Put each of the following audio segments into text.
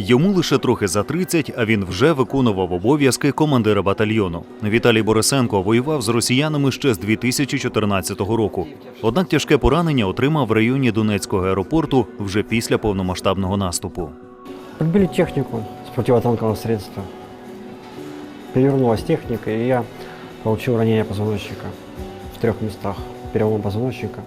Йому лише трохи за 30, а він вже виконував обов'язки командира батальйону. Віталій Борисенко воював з росіянами ще з 2014 року. Однак тяжке поранення отримав в районі Донецького аеропорту вже після повномасштабного наступу. Подбили технику с противотанкового средства. Перевернулась техника, и я получил ранение позвоночника в трех местах. Перелом позвоночника,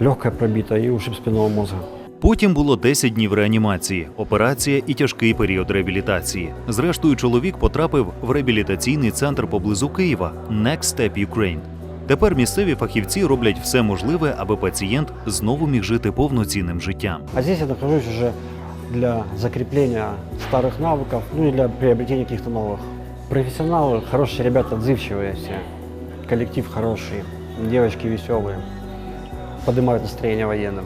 легкая пробита и ушиб спинного мозга. Потім було 10 днів реанімації, операція і тяжкий період реабілітації. Зрештою, чоловік потрапив в реабілітаційний центр поблизу Києва Next Step Ukraine. Тепер місцеві фахівці роблять все можливе, аби пацієнт знову міг жити повноцінним життям. А здесь я нахожусь уже для закрепления старых навыков, ну и для приобретения каких-то новых. Профессионалы, хорошие ребята, отзывчивые все. Коллектив хороший, девочки веселые. Поднимают настроение военным.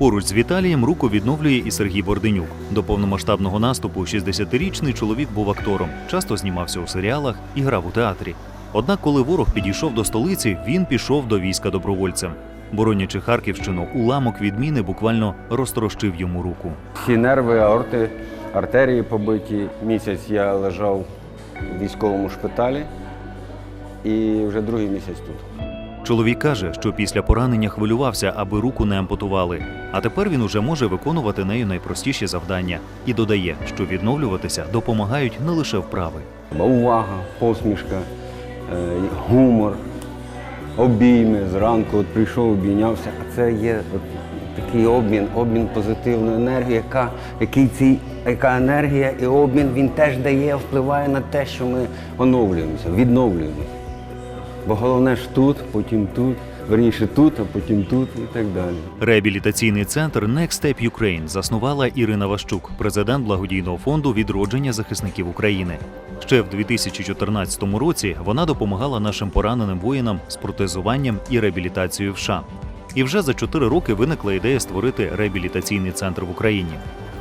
Поруч з Віталієм руку відновлює і Сергій Борденюк. До повномасштабного наступу 60-річний чоловік був актором, часто знімався у серіалах і грав у театрі. Однак, коли ворог підійшов до столиці, він пішов до війська добровольцем. Боронячи Харківщину, уламок відміни буквально розтрощив йому руку. Всі нерви, аорти, артерії побиті. Місяць я лежав в військовому шпиталі і вже другий місяць тут. Чоловік каже, що після поранення хвилювався, аби руку не ампутували. А тепер він уже може виконувати нею найпростіші завдання і додає, що відновлюватися допомагають не лише вправи. Увага, посмішка, е, гумор, обійми зранку. От прийшов, обійнявся. А це є такий обмін, обмін позитивної енергії, яка, який цей, яка енергія і обмін він теж дає, впливає на те, що ми оновлюємося, відновлюємося. Бо головне ж тут, потім тут, верніше тут, а потім тут і так далі. Реабілітаційний центр Next Step Ukraine заснувала Ірина Ващук, президент благодійного фонду відродження захисників України. Ще в 2014 році вона допомагала нашим пораненим воїнам з протезуванням і реабілітацією в США. І вже за чотири роки виникла ідея створити реабілітаційний центр в Україні.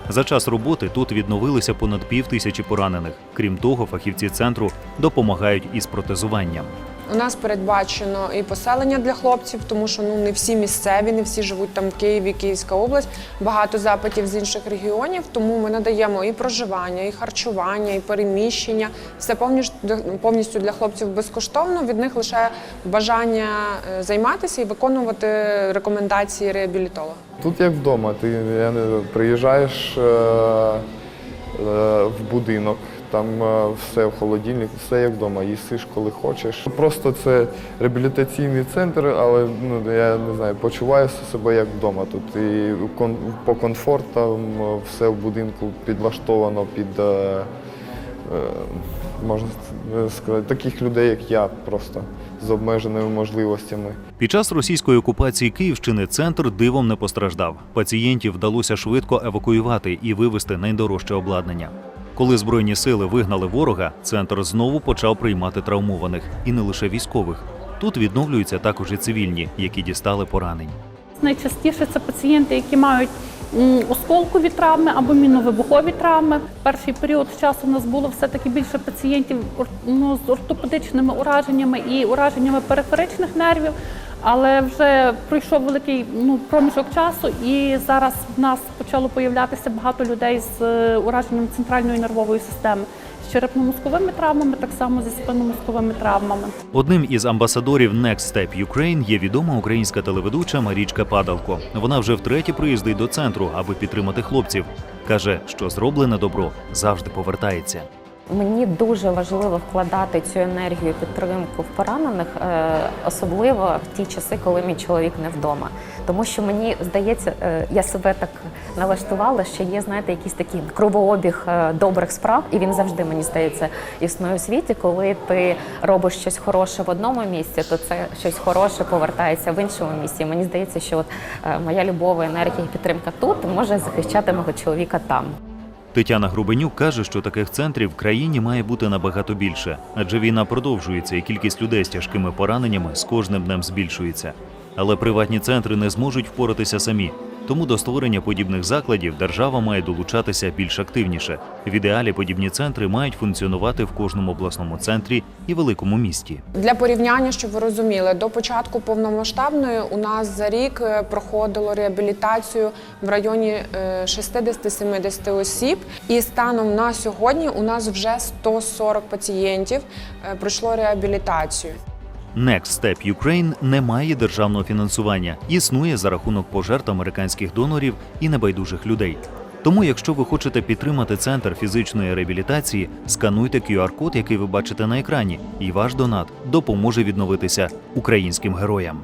За час роботи тут відновилися понад пів тисячі поранених. Крім того, фахівці центру допомагають із протезуванням. У нас передбачено і поселення для хлопців, тому що ну не всі місцеві, не всі живуть там в Києві, Київська область. Багато запитів з інших регіонів. Тому ми надаємо і проживання, і харчування, і переміщення. Все повністю повністю для хлопців безкоштовно. Від них лише бажання е, займатися і виконувати рекомендації реабілітолога. Тут як вдома, ти приїжджаєш е, е, в будинок, там е, все в холодильнику, все як вдома, їсиш, коли хочеш. Просто це реабілітаційний центр, але ну, я не знаю, почуваю себе як вдома тут. І по комфортам е, все в будинку підлаштовано під, е, можна сказати, таких людей, як я, просто з обмеженими можливостями. Під час російської окупації Київщини центр дивом не постраждав. Пацієнтів вдалося швидко евакуювати і вивезти найдорожче обладнання. Коли збройні сили вигнали ворога, центр знову почав приймати травмованих і не лише військових. Тут відновлюються також і цивільні, які дістали поранень. Найчастіше це пацієнти, які мають осколкові травми або міновибухові травми. Перший період часу у нас було все-таки більше пацієнтів ну, з ортопедичними ураженнями і ураженнями периферичних нервів. Але вже пройшов великий ну, проміжок часу, і зараз в нас почало появлятися багато людей з е, ураженням центральної нервової системи, з черепно-мозковими травмами, так само зі спинномозковими травмами. Одним із амбасадорів Next Step Ukraine є відома українська телеведуча Марічка Падалко. Вона вже втретє приїздить до центру, аби підтримати хлопців. каже, що зроблене добро завжди повертається. Мені дуже важливо вкладати цю енергію підтримку в поранених, е, особливо в ті часи, коли мій чоловік не вдома. Тому що мені здається, е, я себе так налаштувала, що є, знаєте, якийсь такий кровообіг е, добрих справ, і він завжди мені здається існує у світі. Коли ти робиш щось хороше в одному місці, то це щось хороше повертається в іншому місці. Мені здається, що от моя любов, енергія і підтримка тут може захищати мого чоловіка там. Тетяна Грубенюк каже, що таких центрів в країні має бути набагато більше, адже війна продовжується і кількість людей з тяжкими пораненнями з кожним днем збільшується. Але приватні центри не зможуть впоратися самі. Тому до створення подібних закладів держава має долучатися більш активніше. В ідеалі подібні центри мають функціонувати в кожному обласному центрі і великому місті. Для порівняння, щоб ви розуміли, до початку повномасштабної у нас за рік е, проходило реабілітацію в районі е, 60-70 осіб. І станом на сьогодні у нас вже 140 пацієнтів е, пройшло реабілітацію. Next Step Ukraine не має державного фінансування, існує за рахунок пожертв американських донорів і небайдужих людей. Тому, якщо ви хочете підтримати центр фізичної реабілітації, скануйте QR-код, який ви бачите на екрані, і ваш донат допоможе відновитися українським героям.